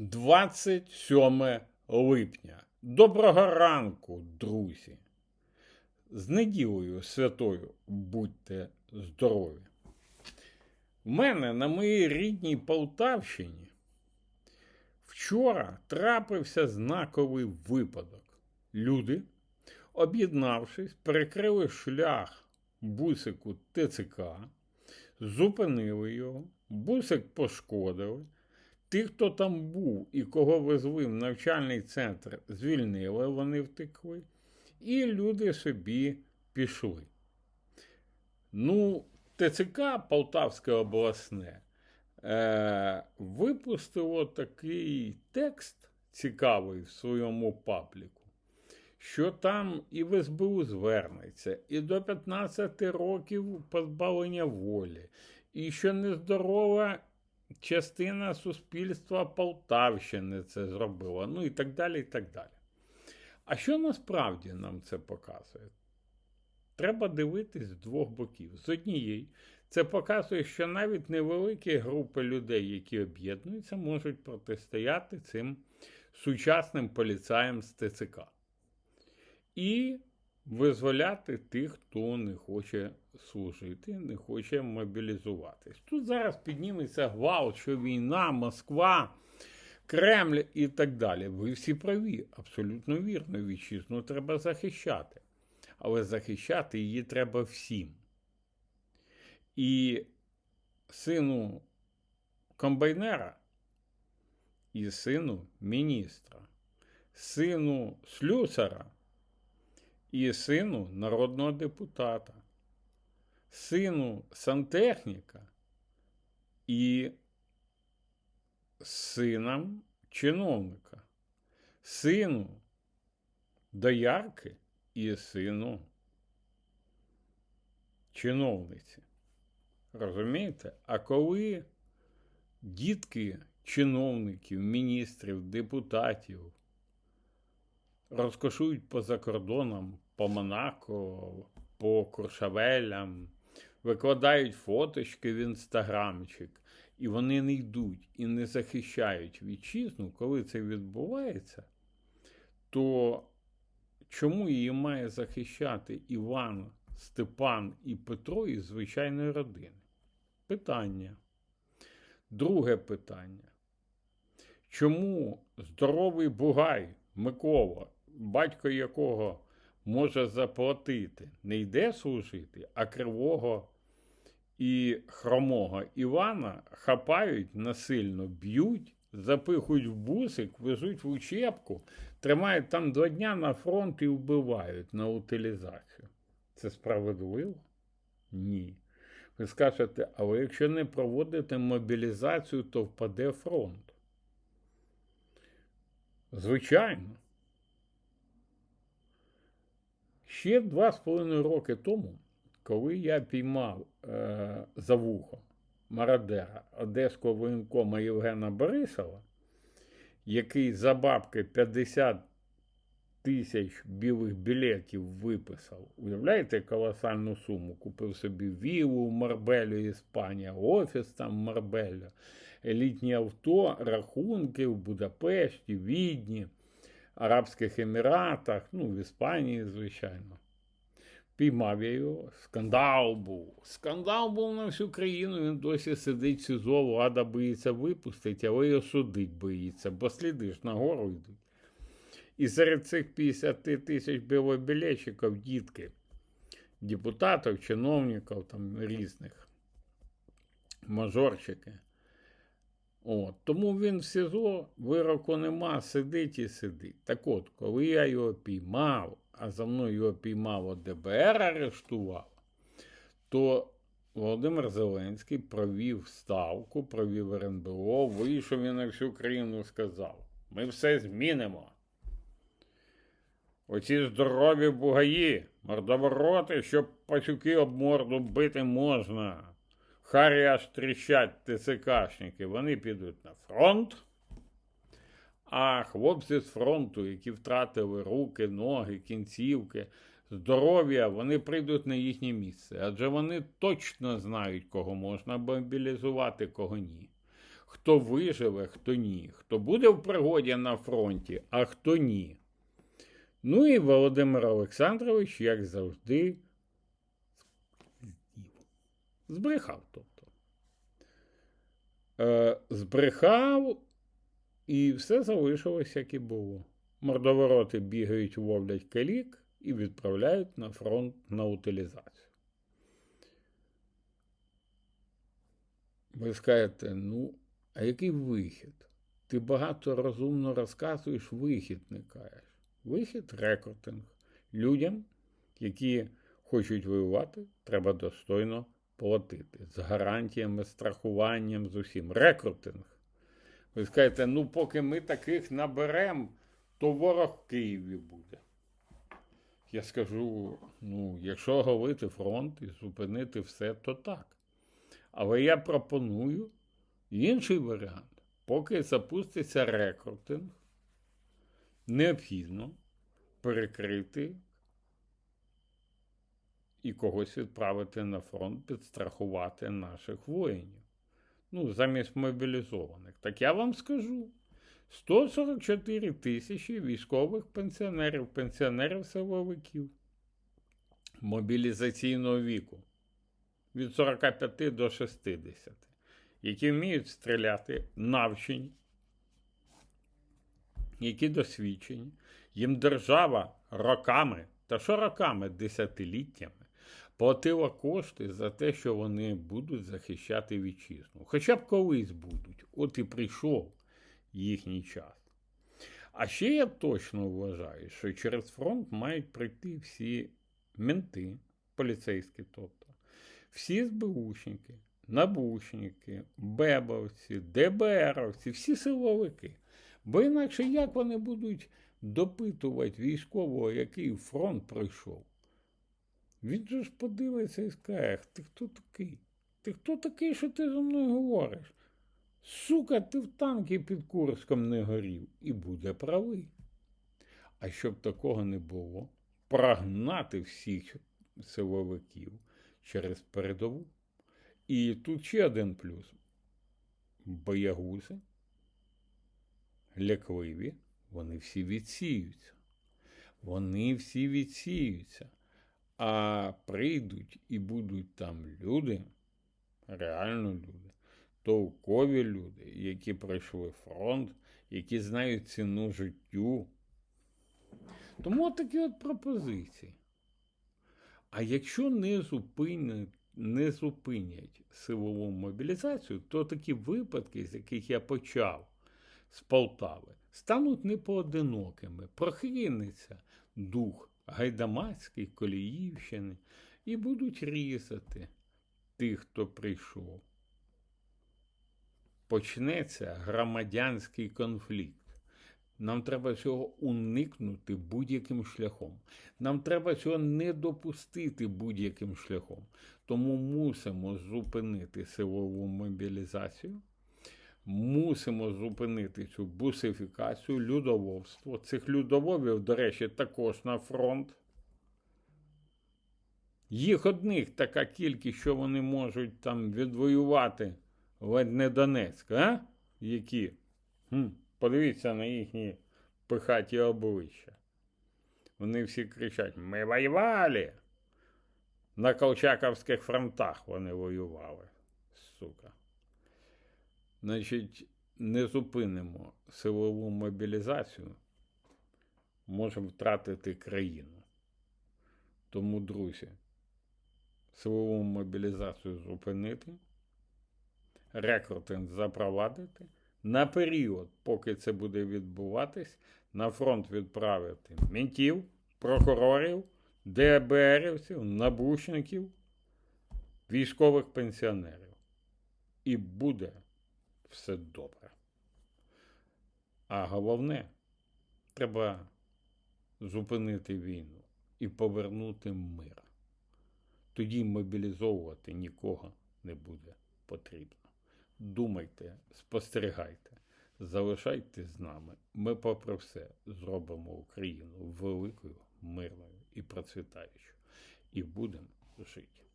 27 липня. Доброго ранку, друзі. З неділею святою будьте здорові. В мене на моїй рідній Полтавщині вчора трапився знаковий випадок. Люди, об'єднавшись, перекрили шлях бусику ТЦК, зупинили його, бусик пошкодили. Тих, хто там був і кого везли в навчальний центр, звільнили, вони втекли, і люди собі пішли. Ну, ТЦК Полтавське обласне е, випустило такий текст цікавий в своєму пабліку, що там і в СБУ звернеться, і до 15 років позбавлення волі, і що нездорова частина суспільства Полтавщини це зробила, ну і так далі, і так далі. А що насправді нам це показує? Треба дивитись з двох боків. З однієї, це показує, що навіть невеликі групи людей, які об'єднуються, можуть протистояти цим сучасним поліцаям з ТЦК. І визволяти тих, хто не хоче служити, не хоче мобілізуватись. Тут зараз підніметься гвалт, що війна, Москва, Кремль і так далі. Ви всі праві, абсолютно вірно, вітчизну треба захищати. Але захищати її треба всім. І сину комбайнера, і сину міністра, сину слюсара і сину народного депутата, сину сантехніка і сином чиновника, сину доярки і сину чиновниці. Розумієте? А коли дітки чиновників, міністрів, депутатів розкошують по закордонам, по Монако, по Куршавелям, викладають фоточки в інстаграмчик, і вони не йдуть і не захищають вітчизну, коли це відбувається, то чому її має захищати Іван, Степан і Петро із звичайної родини? Питання. Друге питання. Чому здоровий Бугай Микола, батько якого може заплатити, не йде служити, а кривого і хромого Івана хапають насильно, б'ють, запихують в бусик, везуть в учебку, тримають там два дня на фронт і вбивають на утилізацію. Це справедливо? Ні. Ви скажете, але якщо не проводити мобілізацію, то впаде фронт. Звичайно. Ще два з половиною роки тому, коли я піймав е, за вухо мародера одеського воєнкома Євгена Борисова, який за бабки 50 тисяч білих білетів виписав, уявляєте, колосальну суму. Купив собі вілу в Марбелю, Іспанія, офіс там в Марбелю, елітні авто, рахунки в Будапешті, Відні. Арабських Еміратах, ну, в Іспанії, звичайно. Піймав я його. Скандал був. Скандал був на всю країну. Він досі сидить в СІЗО, влада боїться випустити, але його судить боїться, бо сліди ж нагору йдуть. І серед цих 50 тисяч білобілечиків дітки, депутатів, чиновників там різних, мажорчики. От. Тому він в СІЗО вироку нема, сидить і сидить. Так от, коли я його піймав, а за мною його піймало ДБР арештував, то Володимир Зеленський провів ставку, провів РНБО, вийшов і на всю країну сказав: ми все змінимо. Оці здорові бугаї, мордовороти, щоб пацюки об морду бити можна. Харі аж тріщать ТЦКшники, вони підуть на фронт. А хлопці з фронту, які втратили руки, ноги, кінцівки, здоров'я, вони прийдуть на їхнє місце. Адже вони точно знають, кого можна мобілізувати, кого ні. хто виживе, хто ні, хто буде в пригоді на фронті, а хто ні. Ну і Володимир Олександрович, як завжди, збрехав. тобто. Е, збрехав, і все залишилось, як і було. Мордовороти бігають, ловлять калік і відправляють на фронт на утилізацію. Ви скажете, ну, а який вихід? Ти багато розумно розказуєш, вихід не каєш. Вихід рекрутинг. Людям, які хочуть воювати, треба достойно платити. З гарантіями, страхуванням, з усім. Рекрутинг. Ви скажете, ну, поки ми таких наберемо, то ворог в Києві буде. Я скажу: ну, якщо оголити фронт і зупинити все, то так. Але я пропоную інший варіант. Поки запуститься рекрутинг, необхідно перекрити і когось відправити на фронт, підстрахувати наших воїнів. Ну, замість мобілізованих. Так я вам скажу: 144 тисячі військових пенсіонерів, пенсіонерів-силовиків мобілізаційного віку від 45 до 60, які вміють стріляти, навчені, які досвідчені. Їм держава роками, та що роками, десятиліттями, платила кошти за те, що вони будуть захищати вітчизну. Хоча б колись будуть. От і прийшов їхній час. А ще я точно вважаю, що через фронт мають прийти всі менти, поліцейські, тобто, всі СБУшники, набушники, Бебовці, ДБРовці, всі силовики. Бо інакше як вони будуть допитувати військового, який фронт пройшов? Він же ж подивиться і скаже, ти хто такий? Ти хто такий, що ти зі мною говориш? Сука, ти в танки під Курском не горів і буде правий. А щоб такого не було, прогнати всіх силовиків через передову. І тут ще один плюс. Боягузи, лякливі, вони всі відсіються. Вони всі відсіються. А прийдуть і будуть там люди, реально люди, толкові люди, які пройшли фронт, які знають ціну життю. Тому такі от пропозиції. А якщо не зупинять, не зупинять силову мобілізацію, то такі випадки, з яких я почав з Полтави, стануть непоодинокими. Прохинеться дух Гайдамацький, Коліївщини, і будуть різати тих, хто прийшов. Почнеться громадянський конфлікт. Нам треба цього уникнути будь-яким шляхом. Нам треба цього не допустити будь-яким шляхом. Тому мусимо зупинити силову мобілізацію, мусимо зупинити цю бусифікацію, людоводство. Цих людоводів, до речі, також на фронт. Їх одних така кількість, що вони можуть там відвоювати ледь не Донецьк, а? Які? Хм. Подивіться на їхні пихаті обличчя. Вони всі кричать: Ми воювали! На Колчаковських фронтах вони воювали. Значить, не зупинимо силову мобілізацію, можемо втратити країну. Тому, друзі, силову мобілізацію зупинити, рекрутинг запровадити на період, поки це буде відбуватись, на фронт відправити мінтів, прокурорів, ДБРівців, набушників, військових пенсіонерів. І буде все добре. А головне, треба зупинити війну і повернути мир. Тоді мобілізовувати нікого не буде потрібно. Думайте, спостерігайте, залишайтесь з нами. Ми, попри все, зробимо Україну великою, мирною і процвітаючою. І будемо жити.